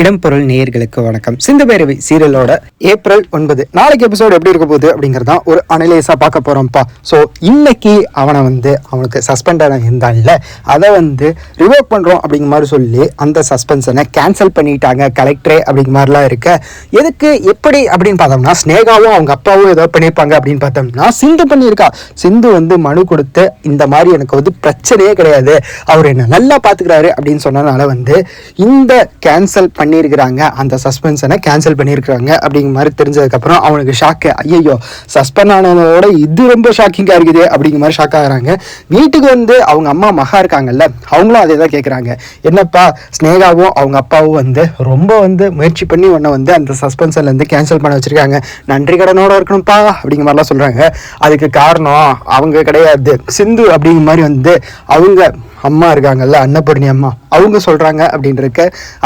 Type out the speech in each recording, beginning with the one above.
இடம்பொருள் நேயர்களுக்கு வணக்கம். சிந்து பேரவை சீரியலோட ஏப்ரல் ஒன்பது. நாளைக்கு எபிசோடு எப்படி இருக்க போகுது அப்படிங்கிறது தான் ஒரு அனலைஸாக பார்க்க போகிறோம்ப்பா ஸோ இன்னைக்கு அவனை வந்து அவனுக்கு சஸ்பெண்டாக இருந்தான்ல அதை வந்து ரிவோக் பண்ணுறோம் அப்படிங்கிற மாதிரி சொல்லி அந்த சஸ்பென்ஷனை கேன்சல் பண்ணிட்டாங்க. கலெக்டரே அப்படிங்கிற மாதிரிலாம் இருக்க. எதுக்கு எப்படி அப்படின்னு பார்த்தோம்னா ஸ்னேகாவும் அவங்க அப்பாவும் ஏதோ பண்ணியிருப்பாங்க அப்படின்னு பார்த்தோம்னா சிந்து பண்ணியிருக்கா. சிந்து வந்து மனு கொடுத்து இந்த மாதிரி எனக்கு வந்து பிரச்சனையே கிடையாது. அவர் என்ன நல்லா பார்த்துக்கிறாரு அப்படின்னு சொன்னனால வந்து இந்த கேன்சல் பண்ணியிருக்கிறாங்க. அந்த சஸ்பென்ஷனை கேன்சல் பண்ணியிருக்கிறாங்க அப்படிங்கிற மாதிரி தெரிஞ்சதுக்கப்புறம் அவனுக்கு ஷாக்கு ஐயோ சஸ்பெண்ட் ஆனதோட இது ரொம்ப ஷாக்கிங்காக இருக்குது அப்படிங்கிற மாதிரி ஷாக் ஆகுறாங்க. வீட்டுக்கு வந்து அவங்க அம்மா மகா இருக்காங்கல்ல அவங்களும் அதே தான் கேட்குறாங்க என்னப்பா ஸ்னேகாவும் அவங்க அப்பாவும் வந்து ரொம்ப வந்து முயற்சி பண்ணி உன்னை வந்து அந்த சஸ்பென்ஷன்லேருந்து கேன்சல் பண்ண வச்சுருக்காங்க. நன்றி கடனோட இருக்கணும்ப்பா அப்படிங்கிற மாதிரிலாம் சொல்கிறாங்க அதுக்கு காரணம் அவங்க கிடையாது. சிந்து அப்படிங்கிற மாதிரி வந்து அவங்க அம்மா இருக்காங்கல்ல அன்னபூர்ணி அம்மா அவங்க சொல்கிறாங்க அப்படின்னு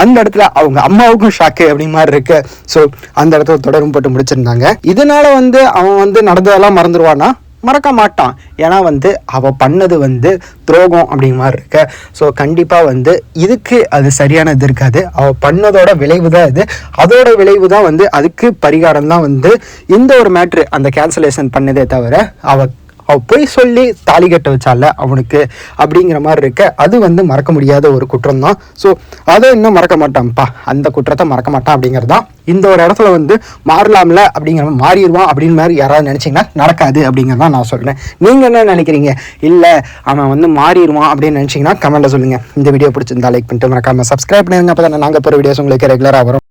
அந்த இடத்துல அவங்க அம்மாவுக்கும் ஷாக்கு அப்படிங்க மாதிரி இருக்கு. ஸோ அந்த இடத்துல தொடரும் போட்டு முடிச்சிருந்தாங்க. இதனால வந்து அவன் வந்து நடந்ததெல்லாம் மறந்துடுவானா மறக்க மாட்டான். ஏன்னா வந்து அவள் பண்ணது வந்து துரோகம் அப்படிங்கிற மாதிரி இருக்க. ஸோ கண்டிப்பாக வந்து இதுக்கு அது சரியானது இருக்காது. அவள் பண்ணதோட விளைவு தான் இது. அதோட விளைவு தான் வந்து அதுக்கு பரிகாரம் தான் வந்து இந்த ஒரு மேட்ரு அந்த கேன்சலேஷன் பண்ணதே தவிர அவள் அவ போய் சொல்லி தாலி கட்ட வச்சால அவனுக்கு அப்படிங்கிற மாதிரி இருக்க. அது வந்து மறக்க முடியாத ஒரு குற்றம் தான் ஸோ அதை இன்னும் மறக்க மாட்டான்ப்பா. அந்த குற்றத்தை மறக்க மாட்டான் அப்படிங்கிறது. தான் இந்த ஒரு இடத்துல வந்து மாறலாம்ல அப்படிங்கிற மாதிரி மாறிடுவான் அப்படின்னு மாதிரி யாராவது நினச்சிங்கன்னா நடக்காது அப்படிங்கிறத நான் சொல்கிறேன் நீங்கள் என்ன நினைக்கிறீங்க? இல்லை அவன் வந்து மாறிடுவான் அப்படின்னு நினச்சிங்கன்னா கமெண்ட்டில் சொல்லுங்கள் இந்த வீடியோ பிடிச்சிருந்தா லைக் பண்ணிட்டு மறக்காமல் சப்ஸ்கிரைப் பண்ணிருங்க அப்போ தான் நாங்கள் போகிற வீடியோஸ் உங்களுக்கு ரெகுலராக வரும்.